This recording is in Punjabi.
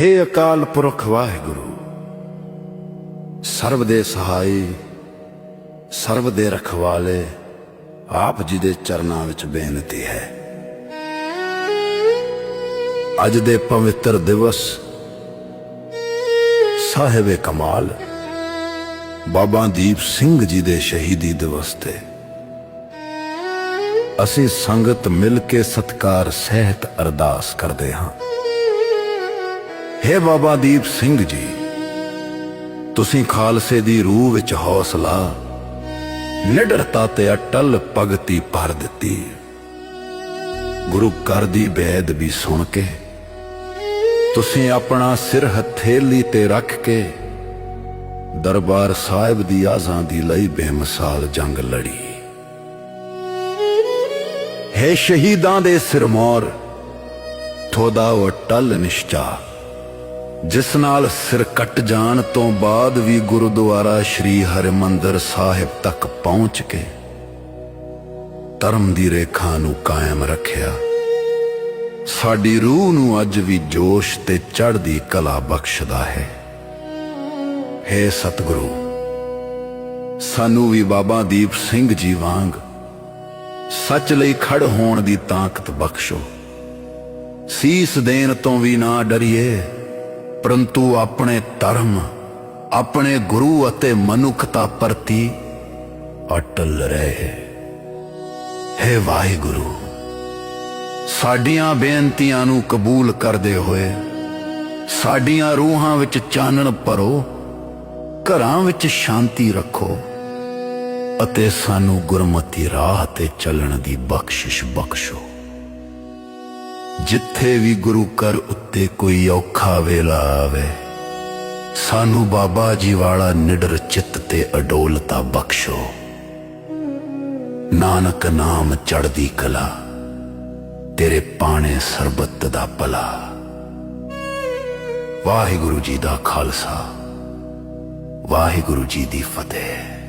हे ਅਕਾਲ ਪੁਰਖ ਵਾਹਿਗੁਰੂ, ਸਰਬ ਦੇ ਸਹਾਈ, ਸਰਬ ਦੇ ਰਖਵਾਲੇ ਆਪ ਜੀ ਦੇ ਚਰਨਾਂ ਵਿੱਚ ਬੇਨਤੀ ਹੈ। ਅੱਜ ਦੇ ਪਵਿੱਤਰ ਦਿਵਸ ਸਾਹਿਬੇ ਕਮਾਲ, ਬਾਬਾ ਦੀਪ ਸਿੰਘ ਜੀ ਦੇ ਸ਼ਹੀਦੀ ਦਿਵਸ ਤੇ। ਅਸੀਂ ਸੰਗਤ ਮਿਲ ਕੇ ਸਤਕਾਰ, ਸਹਿਤ ਅਰਦਾਸ ਕਰਦੇ ਹਾਂ। हे ਬਾਬਾ ਦੀਪ ਸਿੰਘ ਜੀ, ਤੁਸੀਂ ਖਾਲਸੇ ਦੀ ਰੂਹ ਵਿੱਚ ਹੌਸਲਾ ਨਿਡਰਤਾ ਤੇ ਅਟਲ ਭਗਤੀ ਭਰ ਦਿੱਤੀ। ਗੁਰੂ ਘਰ ਦੀ ਬੇਦ ਵੀ ਸੁਣ ਕੇ, ਤੁਸੀਂ ਆਪਣਾ ਸਿਰ ਹਥੇਲੀ ਤੇ ਰੱਖ ਕੇ ਦਰਬਾਰ ਸਾਹਿਬ ਦੀ ਆਜ਼ਾਦੀ ਲਈ ਬੇਮਿਸਾਲ ਜੰਗ ਲੜੀ। ਹੈ ਸ਼ਹੀਦਾਂ ਦੇ ਸਿਰਮੌਰ ਥੋਦਾ ਉਹ ਅਟਲ ਨਿਸ਼ਚਾ ਜਿਸ ਨਾਲ ਸਿਰ ਕੱਟ ਜਾਣ ਤੋਂ ਬਾਅਦ ਵੀ ਗੁਰਦੁਆਰਾ ਸ੍ਰੀ ਹਰਿਮੰਦਰ ਸਾਹਿਬ ਤੱਕ ਪਹੁੰਚ ਕੇ ਧਰਮ ਦੀ ਰੇਖਾ ਨੂੰ ਕਾਇਮ ਰੱਖਿਆ। ਸਾਡੀ ਰੂਹ ਨੂੰ ਅੱਜ ਵੀ ਜੋਸ਼ ਤੇ ਚੜ੍ਹਦੀ ਕਲਾ ਬਖਸ਼ਦਾ ਹੈ। ਹੈ ਸਤਿਗੁਰੂ, ਸਾਨੂੰ ਵੀ ਬਾਬਾ ਦੀਪ ਸਿੰਘ ਜੀ ਵਾਂਗ ਸੱਚ ਲਈ ਖੜ ਹੋਣ ਦੀ ਤਾਕਤ ਬਖਸ਼ੋ। ਸੀਸ ਦੇਣ ਤੋਂ ਵੀ ਨਾ ਡਰੀਏ। ਪਰੰਤੂ ਆਪਣੇ ਧਰਮ, ਆਪਣੇ ਗੁਰੂ ਅਤੇ ਮਨੁੱਖਤਾ ਪ੍ਰਤੀ ਅਟਲ ਰਹੇ। ਹੈ ਵਾਹਿਗੁਰੂ, ਸਾਡੀਆਂ ਬੇਨਤੀਆਂ ਨੂੰ ਕਬੂਲ ਕਰਦੇ ਹੋਏ, ਸਾਡੀਆਂ ਰੂਹਾਂ ਵਿੱਚ ਚਾਨਣ ਭਰੋ, ਘਰਾਂ ਵਿੱਚ ਸ਼ਾਂਤੀ ਰੱਖੋ ਅਤੇ ਸਾਨੂੰ ਗੁਰਮਤੀ ਰਾਹ ਤੇ ਚੱਲਣ ਦੀ ਬਖਸ਼ਿਸ਼ ਬਖਸ਼ੋ। ਜਿੱਥੇ ਵੀ ਗੁਰੂ ਘਰ ਉੱਤੇ ਕੋਈ ਔਖਾ ਵੇਲਾ ਆਵੇ, ਸਾਨੂੰ ਬਾਬਾ ਜੀ ਵਾਲਾ ਨਿਡਰ ਚਿੱਤ ਤੇ ਅਡੋਲਤਾ ਬਖਸ਼ੋ। ਨਾਨਕ ਨਾਮ ਚੜਦੀ ਕਲਾ, ਤੇਰੇ ਪਾਣੇ ਸਰਬੱਤ ਦਾ ਭਲਾ। ਵਾਹਿਗੁਰੂ ਜੀ ਦਾ ਖਾਲਸਾ, ਵਾਹਿਗੁਰੂ ਜੀ ਦੀ ਫਤਿਹ।